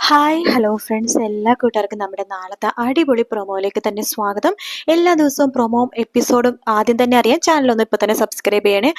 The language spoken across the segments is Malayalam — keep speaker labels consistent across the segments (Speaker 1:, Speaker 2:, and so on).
Speaker 1: ഹായ് ഹലോ ഫ്രണ്ട്സ് എല്ലാ കൂട്ടുകാർക്കും നമ്മുടെ നാളത്തെ അടിപൊളി പ്രൊമോയിലേക്ക് തന്നെ സ്വാഗതം. എല്ലാ ദിവസവും പ്രൊമോവും എപ്പിസോഡും ആദ്യം തന്നെ അറിയാൻ ചാനലൊന്നും ഇപ്പോൾ തന്നെ സബ്സ്ക്രൈബ് ചെയ്യണേ.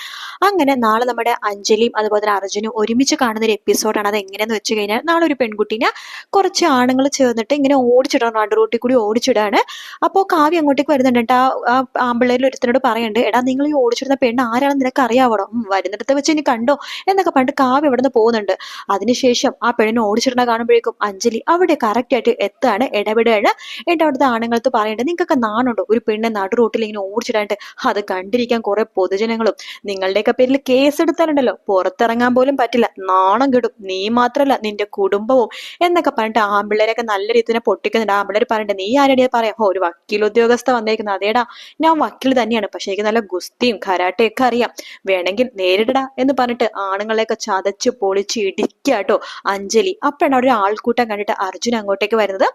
Speaker 1: അങ്ങനെ നാളെ നമ്മുടെ അഞ്ജലിയും അതുപോലെ തന്നെ അർജുനും ഒരുമിച്ച് കാണുന്ന ഒരു എപ്പിസോഡാണ് അത് എങ്ങനെയെന്ന് വെച്ച് കഴിഞ്ഞാൽ നാളെ ഒരു പെൺകുട്ടീനെ കുറച്ച് ആണുങ്ങൾ ചേർന്നിട്ട് ഇങ്ങനെ ഓടിച്ചിടണം. രണ്ട് റോട്ടിൽ കൂടി ഓടിച്ചിടാണ്. അപ്പോൾ കാവ്യ അങ്ങോട്ടേക്ക് വരുന്നുണ്ട് ആ ആമ്പിള്ളേരിൽ ഒരുത്തനോട് പറയുന്നുണ്ട് എടാ നിങ്ങൾ ഈ ഓടിച്ചിടുന്ന പെണ്ണ് ആരാണെന്ന് നിനക്ക് അറിയാവടോ? വരുന്നിടത്ത് വെച്ച് ഇനി കണ്ടോ. എന്നൊക്കെ പണ്ട് കാവ്യ ഇവിടെ നിന്ന് പോകുന്നുണ്ട്. അതിനുശേഷം ആ പെണ്ണിനെ ഓടിച്ചിടുന്ന കാണുമ്പോഴേക്കും അഞ്ജലി അവിടെ കറക്റ്റ് ആയിട്ട് എത്താണ് ഇടപെടുകയാണ് എന്നിട്ട് അവിടുത്തെ ആണുങ്ങൾക്ക് പറയേണ്ടത് നിങ്ങൾക്കൊക്കെ നാണുണ്ടോ? ഒരു പെണ്ണ് നടു റോട്ടിൽ ഇങ്ങനെ ഓടിച്ചിടാണ്ട് അത് കണ്ടിരിക്കാൻ കുറെ പൊതുജനങ്ങളും നിങ്ങളുടെയൊക്കെ പേരിൽ കേസ് എടുത്താലുണ്ടല്ലോ പുറത്തിറങ്ങാൻ പോലും പറ്റില്ല നാണം കിടും നീ മാത്രല്ല നിന്റെ കുടുംബവും എന്നൊക്കെ പറഞ്ഞിട്ട് ആമ്പിള്ളേരൊക്കെ നല്ല രീതിയിൽ പൊട്ടിക്കുന്നുണ്ട്. ആമ്പിള്ളേർ പറയണ്ടേ നീ ആരുടെ പറയാം? "ഓ, ഒരു വക്കീൽ ഉദ്യോഗസ്ഥ വന്നേക്കുന്നത് അതേടാ ഞാൻ വക്കീൽ തന്നെയാണ് പക്ഷേ എനിക്ക് നല്ല ഗുസ്തിയും കരാട്ടയൊക്കെ അറിയാം. വേണമെങ്കിൽ നേരിടടാ എന്ന് പറഞ്ഞിട്ട് ആണുങ്ങളെയൊക്കെ ചതച്ച് പൊളിച്ച് ഇടിക്കാട്ടോ അഞ്ജലി. അപ്പോഴാണ് ഒരു ആൾക്കൂട്ടം കണ്ടിട്ട് അർജുൻ അങ്ങോട്ടേക്ക് വരുന്നത്.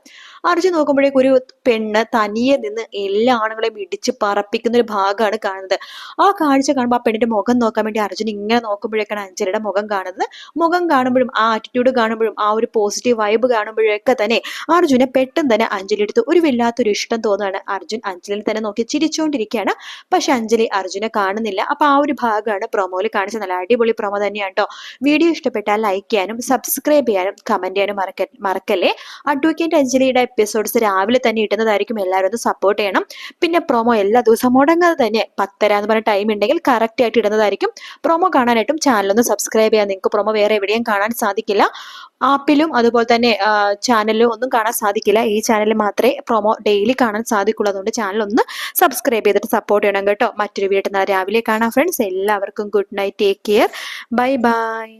Speaker 1: അർജുൻ നോക്കുമ്പോഴേക്കും ഒരു പെണ്ണ് തനിയെ നിന്ന് എല്ലാ ആണുങ്ങളെയും ഇടിച്ച് പറപ്പിക്കുന്ന ഒരു ഭാഗമാണ് കാണുന്നത്. ആ കാഴ്ച കാണുമ്പോൾ ആ പെണ്ണിന്റെ മുഖം നോക്കാൻ വേണ്ടി അർജുൻ ഇങ്ങനെ നോക്കുമ്പോഴേക്കാണ് അഞ്ജലിയുടെ മുഖം കാണുന്നത്. മുഖം കാണുമ്പോഴും ആ ആറ്റിറ്റ്യൂഡ് കാണുമ്പോഴും ആ ഒരു പോസിറ്റീവ് വൈബ് കാണുമ്പോഴൊക്കെ തന്നെ അർജുനെ പെട്ടെന്ന് തന്നെ അഞ്ജലി എടുത്ത് ഒരു വല്ലാത്തൊരു ഇഷ്ടം തോന്നുകയാണ്. അർജുൻ അഞ്ജലിനെ തന്നെ നോക്കി ചിരിച്ചുകൊണ്ടിരിക്കുകയാണ് പക്ഷെ അഞ്ജലി അർജുനെ കാണുന്നില്ല. അപ്പൊ ആ ഒരു ഭാഗമാണ് പ്രൊമോയിൽ കാണിച്ചത്. നല്ല അടിപൊളി പ്രൊമോ തന്നെയാണ് കേട്ടോ വീഡിയോ ഇഷ്ടപ്പെട്ടാൽ ലൈക്ക് ചെയ്യാനും സബ്സ്ക്രൈബ് ചെയ്യാനും കമന്റ് ചെയ്യാനും മറക്ക മറക്കല്ലേ? അഡ്വക്കേറ്റ് അഞ്ജലിയുടെ എപ്പിസോഡ്സ് രാവിലെ തന്നെ ഇടുന്നതായിരിക്കും. എല്ലാവരും ഒന്ന് സപ്പോർട്ട് ചെയ്യണം. പിന്നെ പ്രൊമോ എല്ലാ ദിവസവും മുടങ്ങാതെ തന്നെ പത്തര എന്ന് പറഞ്ഞ ടൈം ഉണ്ടെങ്കിൽ കറക്റ്റ് ആയിട്ട് ഇടുന്നതായിരിക്കും. പ്രൊമോ കാണാനായിട്ടും ചാനലൊന്ന് സബ്സ്ക്രൈബ് ചെയ്യാൻ നിങ്ങൾക്ക് പ്രൊമോ വേറെ എവിടെയും കാണാൻ സാധിക്കില്ല. ആപ്പിലും അതുപോലെ തന്നെ ചാനലിലും ഒന്നും കാണാൻ സാധിക്കില്ല. ഈ ചാനലിൽ മാത്രമേ പ്രൊമോ ഡെയിലി കാണാൻ സാധിക്കുള്ളൂ. അതുകൊണ്ട് ചാനൽ ഒന്ന് സബ്സ്ക്രൈബ് ചെയ്തിട്ട് സപ്പോർട്ട് ചെയ്യണം കേട്ടോ. മറ്റൊരു വീട്ടിൽ നിന്ന് രാവിലെ കാണാം ഫ്രണ്ട്സ് എല്ലാവർക്കും good night take care bye bye